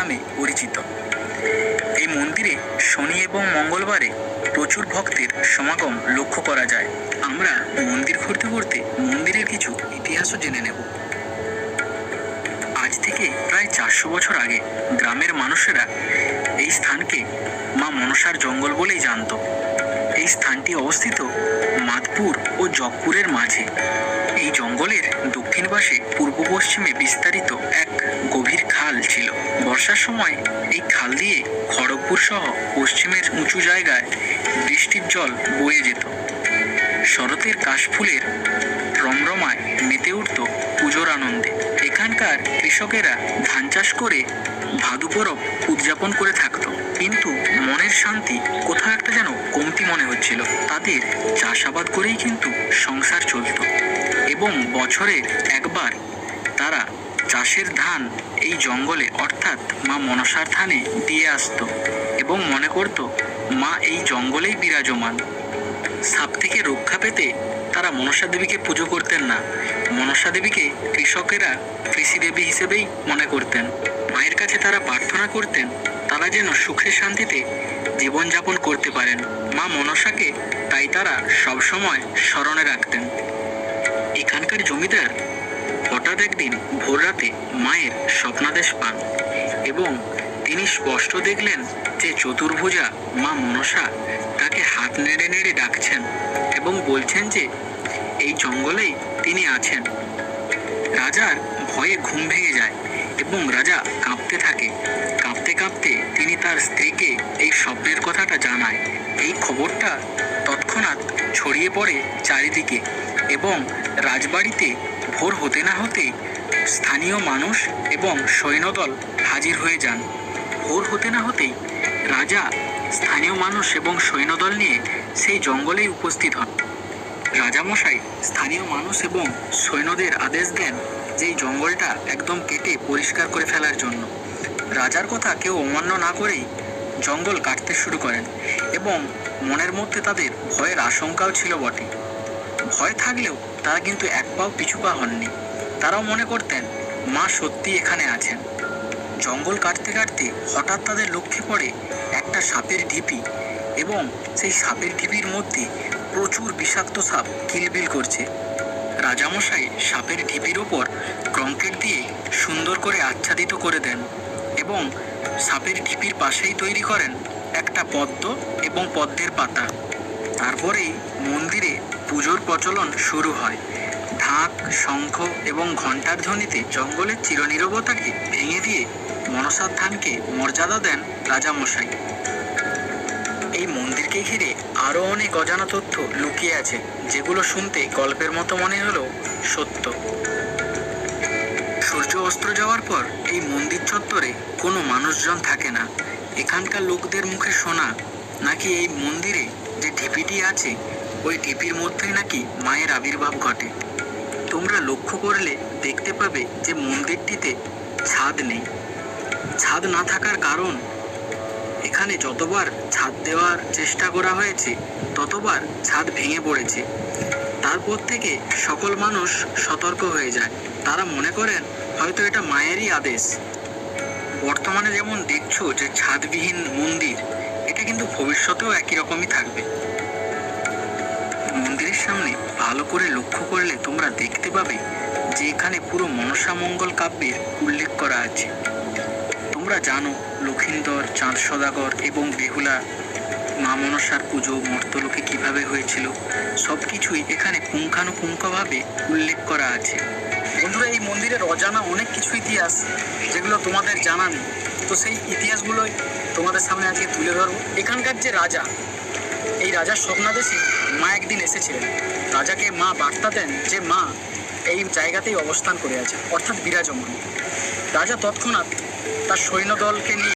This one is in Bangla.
নামে পরিচিত। এই মন্দিরে শনি এবং মঙ্গলবারে প্রচুর ভক্তের সমাগম লক্ষ্য করা যায়। আমরা মন্দির ঘুরতে ঘুরতে মন্দিরের কিছু ইতিহাসও জেনে নেব। আজ থেকে প্রায় চারশো বছর আগে গ্রামের মানুষেরা এই স্থানকে মা মনসার জঙ্গল বলেই জানতো। স্থানটি অবস্থিত মাদপুর ও জগপুরের মাঝে। এই জঙ্গলের দক্ষিণ পাশে পূর্ব পশ্চিমে বিস্তারিত এক গভীর খাল ছিল। বর্ষার সময় এই খাল দিয়ে খড়গপুর সহ পশ্চিমের উঁচু জায়গায় বৃষ্টির জল বয়ে যেত। শরতের কাশফুলের রমরমায় মেতে উঠত পুজোর আনন্দে। এখানকার কৃষকেরা ধান চাষ করে ভাদু পরব উদযাপন করে থাকতো। কিন্তু মনের শান্তি কোথাও একটা যেন কমতি মনে হচ্ছিল। তাদের চাষাবাদ করেই কিন্তু সংসার চলতো। এবং বছরে একবার তারা চাষের ধান এই জঙ্গলে, অর্থাৎ মা মনসার থানে দিয়ে আসতো এবং মনে করত, মা এই জঙ্গলেই বিরাজমান। সাপ থেকে রক্ষা পেতে তারা মনসা দেবীকে পুজো করতেন না। মনসা দেবীকে কৃষকেরা কৃষি দেবী হিসেবেই মনে করতেন। মায়ের কাছে তারা প্রার্থনা করতেন, তারা যেন সুখে শান্তিতে জীবনযাপন করতে পারেন। মা মনসাকে তাই তারা সবসময় স্মরণে রাখতেন। এখানকার জমিদার হঠাৎ একদিন ভোররাতে মায়ের স্বপ্নাদেশ পান এবং তিনি স্পষ্ট দেখলেন যে চতুর্ভুজা মা মনসা তাকে হাত নেড়ে নেড়ে ডাকছেন এবং বলছেন যে, এই জঙ্গলেই তিনি আছেন। রাজার ভয়ে ঘুম ভেঙে যায়। এবং রাজা কাঁপতে থাকে। কাঁপতে কাঁপতে তিনি তার স্ত্রীকে এই স্বপ্নের কথাটা জানায়। এই খবরটা তৎক্ষণাৎ ছড়িয়ে পড়ে চারিদিকে এবং রাজবাড়িতে ভোর হতে না হতেই স্থানীয় মানুষ এবং সৈন্যদল হাজির হয়ে যান। ভোর হতে না হতেই রাজা, স্থানীয় মানুষ এবং সৈন্যদল নিয়ে সেই জঙ্গলেই উপস্থিত হন। রাজামশাই স্থানীয় মানুষ এবং সৈন্যদের আদেশ দেন যে এই জঙ্গলটা একদম কেটে পরিষ্কার করে ফেলার জন্য। রাজার কথা কেউ অমান্য না করেই জঙ্গল কাটতে শুরু করেন এবং মনের মধ্যে তাদের ভয়ের আশঙ্কাও ছিল বটে। ভয় থাকলেও তারা কিন্তু এক পাও পিছু পা হননি। তারাও মনে করতেন, মা সত্যি এখানে আছেন। জঙ্গল কাটতে কাটতে হঠাৎ তাদের লক্ষ্যে পড়ে একটা সাপের ঢিপি এবং সেই সাপের ঢিপির মধ্যে প্রচুর বিষাক্ত সাপ কিলবিল করছে। রাজামশাই সাপের ঢিপির ওপর আচ্ছাদিত করে দেন এবং সাপের ঢিপির পাশেই তৈরি করেন একটা পদ্ম এবং পদ্মের পাতা। তারপরেই মন্দিরে পুজোর প্রচলন শুরু হয়। ঢাক, শঙ্খ এবং ঘণ্টার ধ্বনিতে জঙ্গলের চিরনিরবতাকে ভেঙে দিয়ে মনসার ধানকে মর্যাদা দেন রাজামশাই। এই মন্দিরকে ঘিরে আরও অনেক অজানা তথ্য লুকিয়ে আছে, যেগুলো শুনতে গল্পের মতো মনে হলেও সত্য। অস্ত্র যাওয়ার পর এই মন্দির চত্বরে কোনো মানুষজন থাকে না। এখানকার লোকদের মুখে শোনা নাকি এই মন্দিরে যে ঢিপিটি আছে, ওই ঢিপির মধ্যেই নাকি মায়ের আবির্ভাব ঘটে। তোমরা লক্ষ্য করলে দেখতে পাবে যে মন্দিরটিতে ছাদ নেই। ছাদ না থাকার কারণ, এখানে যতবার ছাদ দেওয়ার চেষ্টা করা হয়েছে, ততবার ছাদ ভেঙে পড়েছে। তারপর থেকে সকল মানুষ সতর্ক হয়ে যায়। তারা মনে করেন হয়তো এটা মায়েরই আদেশ। বর্তমানে যেমন দেখছ যে ছাদবিহীন মন্দির, এটা কিন্তু ভবিষ্যতেও একই রকমই থাকবে। মন্দিরের সামনে ভালো করে লক্ষ্য করলে তোমরা দেখতে পাবে যে এখানে পুরো মনসা মঙ্গল কাব্যের উল্লেখ করা আছে। তোমরা জানো লক্ষিন্দর, চাঁদ সদাগর এবং বেহুলা মা মনসার পুজো, মর্তলোকে কীভাবে হয়েছিল সব কিছুই এখানে পুঙ্খানুপুঙ্খভাবে উল্লেখ করা আছে। বন্ধুরা, এই মন্দিরের অজানা অনেক কিছু ইতিহাস যেগুলো তোমাদের জানা নেই। তো সেই ইতিহাসগুলোই তোমাদের সামনে আজকে তুলে ধরবো। এখানকার যে রাজা, এই রাজার স্বপ্নাদেশে মা একদিন এসেছিলেন। রাজাকে মা বার্তা দেন যে মা এই জায়গাতেই অবস্থান করে আছে, অর্থাৎ বিরাজমান। রাজা তৎক্ষণাৎ তার সৈন্যদলকে নিয়ে